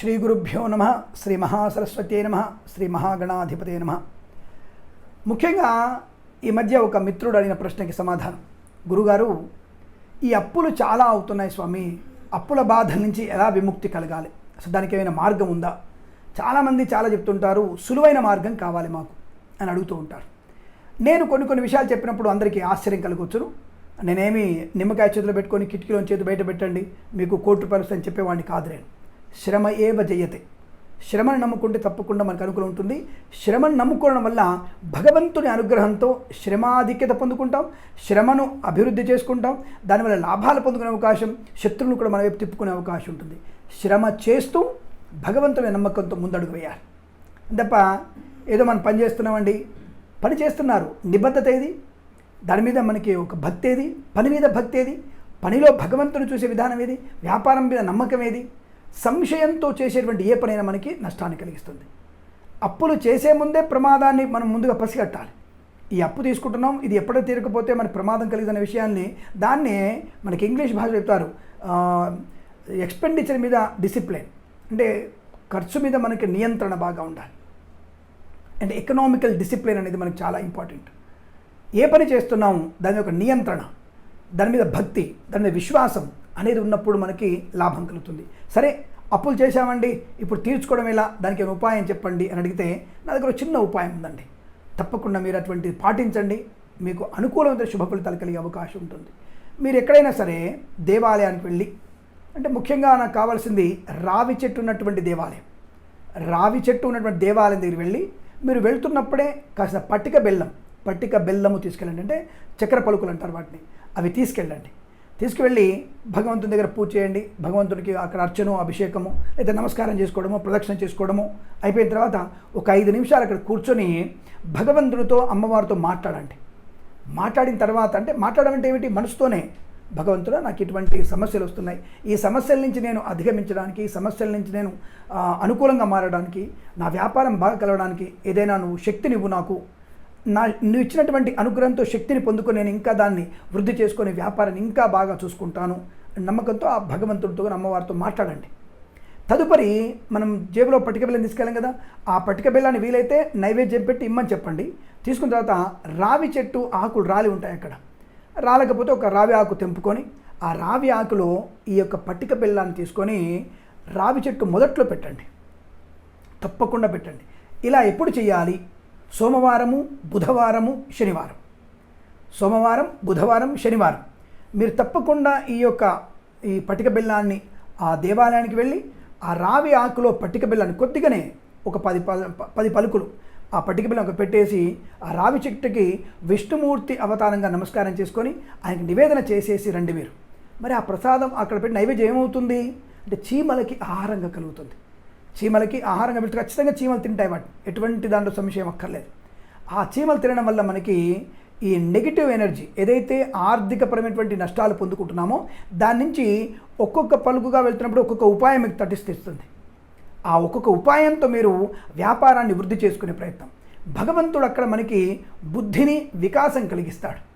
శ్రీ గురుభ్యో నమ శ్రీ మహాసరస్వతే నమ శ్రీ మహాగణాధిపతే నమ. ముఖ్యంగా ఈ మధ్య ఒక మిత్రుడు అడిగిన ప్రశ్నకి సమాధానం. గురుగారు ఈ అప్పులు చాలా అవుతున్నాయి స్వామి. అప్పుల బాధ నుంచి ఎలా విముక్తి కలగాలి? అసలు దానికి ఏమైనా మార్గం ఉందా? చాలామంది చాలా చెప్తుంటారు సులువైన మార్గం కావాలి మాకు అని అడుగుతూ ఉంటారు. నేను కొన్ని కొన్ని విషయాలు చెప్పినప్పుడు అందరికీ ఆశ్చర్యం కలగవచ్చును నేనేమి నిమ్మకాయ చేతిలో పెట్టుకొని కిటికీలో చేతి బయట పెట్టండి మీకు కోటి రూపాయలు వస్తాయని చెప్పేవాడిని కాదు నేను శ్రమ ఏవ జయతే. శ్రమను నమ్ముకుంటే తప్పకుండా మనకు అనుకూలం ఉంటుంది. శ్రమను నమ్ముకోవడం వల్ల భగవంతుని అనుగ్రహంతో శ్రమాధిక్యత పొందుకుంటాం. శ్రమను అభివృద్ధి చేసుకుంటాం. దానివల్ల లాభాలు పొందుకునే అవకాశం శత్రువును కూడా మన వైపు తిప్పుకునే అవకాశం ఉంటుంది. శ్రమ చేస్తూ భగవంతుని నమ్మకంతో ముందడుగు వేయాలి. తప్ప ఏదో మనం పని చేస్తున్నామండి. పని చేస్తున్నారు. నిబద్ధత ఏది? దాని మీద మనకి ఒక భక్తి ఏది? పని మీద భక్తి ఏది? పనిలో భగవంతుని చూసే విధానం ఏది? వ్యాపారం మీద నమ్మకం ఏది? సంశయంతో చేసేటువంటి ఏ పనైనా మనకి నష్టాన్ని కలిగిస్తుంది. అప్పులు చేసే ముందే ప్రమాదాన్ని మనం ముందుగా పసిగట్టాలి. ఈ అప్పు తీసుకుంటున్నాం ఇది ఎప్పుడో తీరకపోతే మనకి ప్రమాదం కలిగిన విషయాన్ని దాన్నే మనకి ఇంగ్లీష్ భాష చెప్తారు. ఎక్స్పెండిచర్ మీద డిసిప్లిన్ అంటే ఖర్చు మీద మనకి నియంత్రణ బాగా ఉండాలి. అండ్ ఎకనామికల్ డిసిప్లిన్ అనేది మనకు చాలా ఇంపార్టెంట్ ఏ పని చేస్తున్నాము దాని యొక్క నియంత్రణ. దాని మీద భక్తి దాని మీద విశ్వాసం అనేది ఉన్నప్పుడు మనకి లాభం కలుగుతుంది. సరే అప్పులు చేశామండి ఇప్పుడు తీర్చుకోవడం ఎలా? దానికి ఏమైనా ఉపాయం చెప్పండి అని అడిగితే నా దగ్గర ఒక చిన్న ఉపాయం ఉందండి. తప్పకుండా మీరు అటువంటిది పాటించండి. మీకు అనుకూలమైన శుభ ఫలితాలు కలిగే అవకాశం ఉంటుంది. మీరు ఎక్కడైనా సరే దేవాలయానికి వెళ్ళి అంటే ముఖ్యంగా నాకు కావాల్సింది రావి చెట్టు ఉన్నటువంటి దేవాలయం. రావి చెట్టు ఉన్నటువంటి దేవాలయం దగ్గర వెళ్ళి మీరు వెళ్తున్నప్పుడే కాసిన పట్టిక బెల్లం పట్టిక బెల్లము తీసుకెళ్ళండి. అంటే చక్కెర పలుకులు అంటారు వాటిని. అవి తీసుకెళ్ళండి. తీసుకువెళ్ళి భగవంతుని దగ్గర పూజ చేయండి. భగవంతుడికి అక్కడ అర్చనము అభిషేకము లేదా నమస్కారం చేసుకోవడము ప్రదక్షిణ చేసుకోవడము అయిపోయిన తర్వాత ఒక ఐదు నిమిషాలు అక్కడ కూర్చొని భగవంతుడితో అమ్మవారితో మాట్లాడండి. మాట్లాడిన తర్వాత అంటే మాట్లాడడం అంటే ఏమిటి? మనసుతోనే. భగవంతుడు నాకు ఇటువంటి సమస్యలు వస్తున్నాయి. ఈ సమస్యల నుంచి నేను అధిగమించడానికి ఈ సమస్యల నుంచి నేను అనుకూలంగా మారడానికి నా వ్యాపారం బాగా కలవడానికి ఏదైనా నువ్వు శక్తినివ్వు నాకు. నా నువ్వు ఇచ్చినటువంటి అనుగ్రహంతో శక్తిని పొందుకొని నేను ఇంకా దాన్ని వృద్ధి చేసుకొని వ్యాపారాన్ని ఇంకా బాగా చూసుకుంటాను నమ్మకంతో ఆ భగవంతుడితో అమ్మవారితో మాట్లాడండి. తదుపరి మనం జేబులో పటిక బెల్లం తీసుకెళ్ళాం కదా ఆ పటిక బెల్లాన్ని వీలైతే నైవేద్యం పెట్టి ఇమ్మని చెప్పండి. తీసుకున్న తర్వాత రావి చెట్టు ఆకులు రాలి ఉంటాయి అక్కడ. రాలకపోతే ఒక రావి ఆకు తెంపుకొని ఆ రావి ఆకులో ఈ యొక్క పట్టిక బెల్లాన్ని తీసుకొని రావి చెట్టు మొదట్లో పెట్టండి. తప్పకుండా పెట్టండి. ఇలా ఎప్పుడు చేయాలి? సోమవారము బుధవారము శనివారం. సోమవారం బుధవారం శనివారం. మీరు తప్పకుండా ఈ యొక్క ఈ పటిక బెల్లాన్ని ఆ దేవాలయానికి వెళ్ళి ఆ రావి ఆకులో పట్టిక బెల్లాన్ని కొద్దిగానే ఒక పది పది పలుకులు ఆ పట్టిక బెల్లం ఒక పెట్టేసి ఆ రావి చెట్టుకి విష్ణుమూర్తి అవతారంగా నమస్కారం చేసుకొని ఆయనకి నివేదన చేసేసి రండి మీరు. మరి ఆ ప్రసాదం అక్కడ పెట్టి నైవేద్యం ఏమవుతుంది? అంటే చీమలకి ఆహారంగా కలుగుతుంది. చీమలకి ఆహారంగా పెట్టి ఖచ్చితంగా చీమలు తింటాయి వాటి. ఎటువంటి దాంట్లో సంశయం అక్కర్లేదు. ఆ చీమలు తినడం వల్ల మనకి ఈ నెగిటివ్ ఎనర్జీ ఏదైతే ఆర్థికపరమైనటువంటి నష్టాలు పొందుకుంటున్నామో దాని నుంచి ఒక్కొక్క పలుకుగా వెళ్తున్నప్పుడు ఒక్కొక్క ఉపాయం మీకు తటిస్తుంది ఆ ఒక్కొక్క ఉపాయంతో మీరు వ్యాపారాన్ని వృద్ధి చేసుకునే ప్రయత్నం. భగవంతుడు అక్కడ మనకి బుద్ధిని వికాసం కలిగిస్తాడు.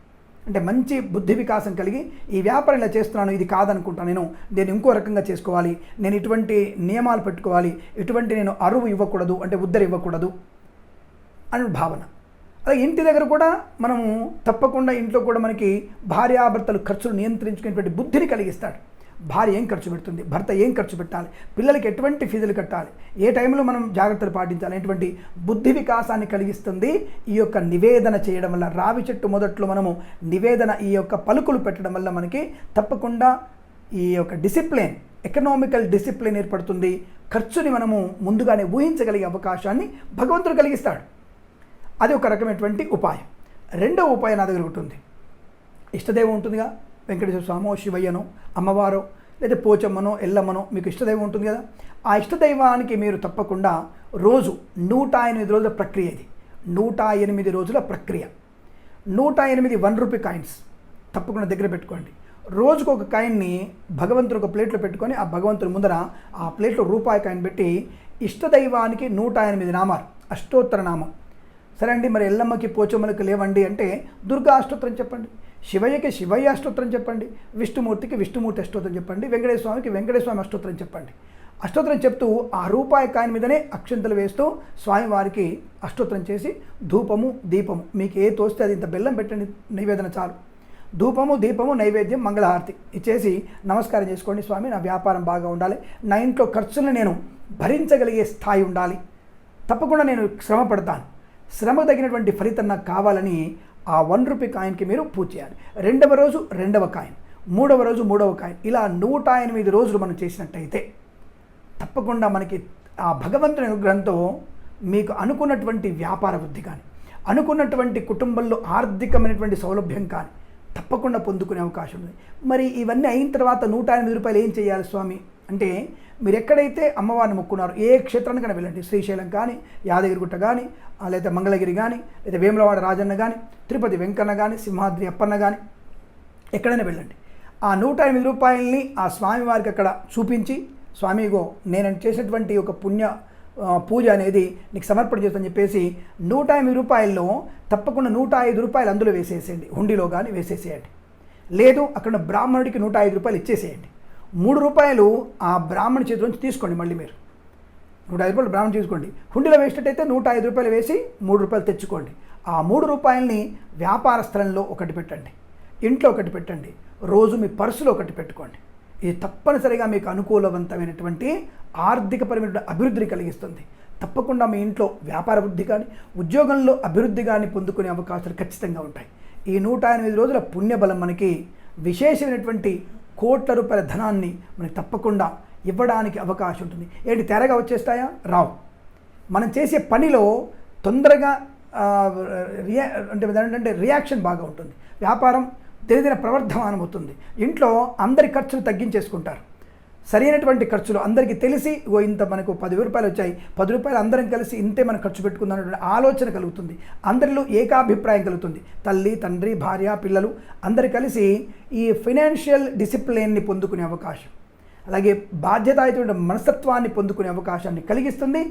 అంటే మంచి బుద్ధి వికాసం కలిగి ఈ వ్యాపారం ఇలా చేస్తున్నాను ఇది కాదనుకుంటాను నేను. నేను ఇంకో రకంగా చేసుకోవాలి. నేను ఇటువంటి నియమాలు పెట్టుకోవాలి. ఇటువంటి నేను అరువు ఇవ్వకూడదు అంటే ఉద్దరి ఇవ్వకూడదు అని భావన. అలాగే ఇంటి దగ్గర కూడా మనము తప్పకుండా ఇంట్లో కూడా మనకి భార్యాభర్తలు ఖర్చులు నియంత్రించుకునేటువంటి బుద్ధిని కలిగిస్తాడు. భార్య ఏం ఖర్చు పెడుతుంది? భర్త ఏం ఖర్చు పెట్టాలి? పిల్లలకి ఎటువంటి ఫీజులు కట్టాలి? ఏ టైంలో మనం జాగ్రత్తలు పాటించాలి? ఎటువంటి బుద్ధి వికాసాన్ని కలిగిస్తుంది? ఈ యొక్క నివేదన చేయడం వల్ల రావి చెట్టు మొదట్లో మనము నివేదన ఈ యొక్క పలుకులు పెట్టడం వల్ల మనకి తప్పకుండా ఈ యొక్క డిసిప్లిన్ ఎకనామికల్ డిసిప్లిన్ ఏర్పడుతుంది. ఖర్చుని మనము ముందుగానే ఊహించగలిగే అవకాశాన్ని భగవంతుడు కలిగిస్తాడు. అది ఒక రకమైనటువంటి ఉపాయం. రెండవ ఉపాయం నా దగ్గర ఉంటుంది ఇష్టదేవం ఉంటుందిగా? వెంకటేశ్వర స్వామో శివయ్యనో అమ్మవారో లేదా పోచమ్మనో ఎల్లమ్మనో మీకు ఇష్టదైవం ఉంటుంది కదా? ఆ ఇష్టదైవానికి మీరు తప్పకుండా రోజు నూట ఎనిమిది రోజుల ప్రక్రియ ఇది. నూట ఎనిమిది రోజుల ప్రక్రియ. నూట ఎనిమిది వన్ రూపీ కాయిన్స్. తప్పకుండా దగ్గర పెట్టుకోండి. రోజుకు ఒక కాయిన్ని భగవంతుడు ఒక ప్లేట్లో పెట్టుకొని ఆ భగవంతుని ముందర ఆ ప్లేట్లో రూపాయి కాయిన్ పెట్టి ఇష్టదైవానికి నూట ఎనిమిది నామాలు. అష్టోత్తర నామం. సరే అండి మరి ఎల్లమ్మకి పోచమ్మలకి లేవండి అంటే దుర్గా అష్టోత్తరం చెప్పండి. శివయ్యకి శివయ్య అష్టోత్తరం చెప్పండి విష్ణుమూర్తికి విష్ణుమూర్తి అష్టోత్తరం చెప్పండి వెంకటేశ్వర స్వామికి వెంకటేశ్వర స్వామి అష్టోత్తరం చెప్పండి. అష్టోత్తరం చెప్తూ ఆ రూపాయి కాయన మీదనే అక్షంతలు వేస్తూ స్వామివారికి అష్టోత్తరం చేసి ధూపము దీపము మీకు ఏ తోస్తే అది ఇంత బెల్లం పెట్టండి నివేదన చాలు. ధూపము దీపము నైవేద్యం మంగళహారతి ఇచ్చేసి నమస్కారం చేసుకోండి స్వామి నా వ్యాపారం బాగా ఉండాలి. నా ఇంట్లో ఖర్చులను నేను భరించగలిగే స్థాయి ఉండాలి. తప్పకుండా నేను శ్రమ పడతాను. శ్రమ తగినటువంటి ఫలితం నాకు కావాలని ఆ వన్ రూపీ కాయిన్కి మీరు పూజ చేయాలి. రెండవ రోజు రెండవ కాయిన్ మూడవ రోజు మూడవ కాయిన్. ఇలా నూట ఎనిమిది రోజులు మనం చేసినట్టయితే తప్పకుండా మనకి ఆ భగవంతుని అనుగ్రహంతో మీకు అనుకున్నటువంటి వ్యాపార వృద్ధి కానీ అనుకున్నటువంటి కుటుంబంలో ఆర్థికమైనటువంటి సౌలభ్యం కానీ తప్పకుండా పొందుకునే అవకాశం ఉంది. మరి ఇవన్నీ అయిన తర్వాత నూట ఎనిమిది రూపాయలు ఏం చేయాలి స్వామి? అంటే మీరు ఎక్కడైతే అమ్మవారిని మొక్కున్నారో ఏ క్షేత్రానికైనా వెళ్ళండి. శ్రీశైలం కానీ యాదగిరిగుట్ట కానీ లేదా మంగళగిరి కానీ లేదా వేములవాడ రాజన్న కానీ తిరుపతి వెంకన్న కానీ సింహాద్రి అప్పన్న కానీ ఎక్కడైనా వెళ్ళండి. ఆ నూట ఎనిమిది రూపాయలని ఆ స్వామివారికి అక్కడ చూపించి స్వామిగో నేను చేసినటువంటి ఒక పుణ్య పూజ అనేది నీకు సమర్పణ చేస్తానని చెప్పేసి నూట ఎనిమిది రూపాయల్లో తప్పకుండా నూట ఐదు రూపాయలు అందులో వేసేసేయండి. హుండీలో కానీ వేసేసేయండి. లేదు అక్కడ బ్రాహ్మణుడికి నూట ఐదు రూపాయలు ఇచ్చేసేయండి. మూడు రూపాయలు ఆ బ్రాహ్మణ చేతి నుంచి తీసుకోండి మళ్ళీ మీరు. నూట ఐదు రూపాయలు బ్రాహ్మణ తీసుకోండి. హుండీలో వేసినట్టయితే నూట ఐదు రూపాయలు వేసి మూడు రూపాయలు తెచ్చుకోండి. ఆ మూడు రూపాయలని వ్యాపార స్థలంలో ఒకటి పెట్టండి. ఇంట్లో ఒకటి పెట్టండి. రోజు మీ పర్సులో ఒకటి పెట్టుకోండి. ఇది తప్పనిసరిగా మీకు అనుకూలవంతమైనటువంటి ఆర్థికపరమైన అభివృద్ధిని కలిగిస్తుంది. తప్పకుండా మీ ఇంట్లో వ్యాపార వృద్ధి కానీ ఉద్యోగంలో అభివృద్ధి కానీ పొందుకునే అవకాశాలు ఖచ్చితంగా ఉంటాయి. ఈ నూట ఎనిమిది రోజుల పుణ్యబలం మనకి విశేషమైనటువంటి కోట్ల రూపాయల ధనాన్ని మనకి తప్పకుండా ఇవ్వడానికి అవకాశం ఉంటుంది. ఏంటి తెరగా వచ్చేస్తాయా? రావు. మనం చేసే పనిలో తొందరగా రియా అంటే ఏంటంటే రియాక్షన్ బాగా ఉంటుంది. వ్యాపారం తెలియదిన ప్రవర్ధమానం అవుతుంది. ఇంట్లో అందరి ఖర్చులు తగ్గించేసుకుంటారు. సరైనటువంటి ఖర్చులు అందరికీ తెలిసి ఓ ఇంత మనకు పది రూపాయలు వచ్చాయి. పది రూపాయలు అందరం కలిసి ఇంతే మనం ఖర్చు పెట్టుకుందాం అనేటువంటి ఆలోచన కలుగుతుంది. అందరిలో ఏకాభిప్రాయం కలుగుతుంది. తల్లి తండ్రి భార్య పిల్లలు అందరు కలిసి ఈ ఫైనాన్షియల్ డిసిప్లిన్ని పొందుకునే అవకాశం. అలాగే బాధ్యతాయుతమైన మనస్తత్వాన్ని పొందుకునే అవకాశాన్ని కలిగిస్తుంది.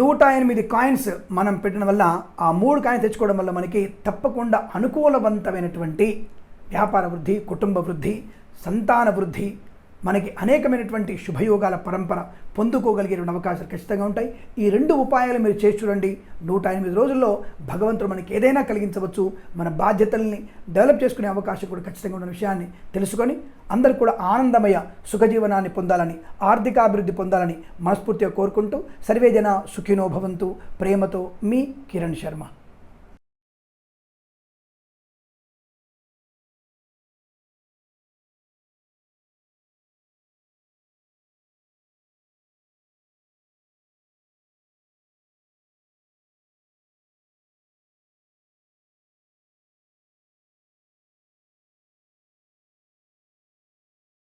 నూట ఎనిమిది కాయిన్స్ మనం పెట్టడం వల్ల ఆ మూడు కాయిన్స్ తెచ్చుకోవడం వల్ల మనకి తప్పకుండా అనుకూలవంతమైనటువంటి వ్యాపార వృద్ధి కుటుంబ వృద్ధి సంతాన వృద్ధి మనకి అనేకమైనటువంటి శుభయోగాల పరంపర పొందుకోగలిగేటువంటి అవకాశాలు ఖచ్చితంగా ఉంటాయి. ఈ రెండు ఉపాయాలు మీరు చేసి చూడండి. నూట ఎనిమిది రోజుల్లో భగవంతుడు మనకి ఏదైనా కలిగించవచ్చు. మన బాధ్యతల్ని డెవలప్ చేసుకునే అవకాశం కూడా ఖచ్చితంగా ఉన్న విషయాన్ని తెలుసుకొని అందరూ కూడా ఆనందమయ సుఖజీవనాన్ని పొందాలని ఆర్థికాభివృద్ధి పొందాలని మనస్ఫూర్తిగా కోరుకుంటూ సర్వేజన సుఖినో భవంతు. ప్రేమతో మీ కిరణ్ శర్మ.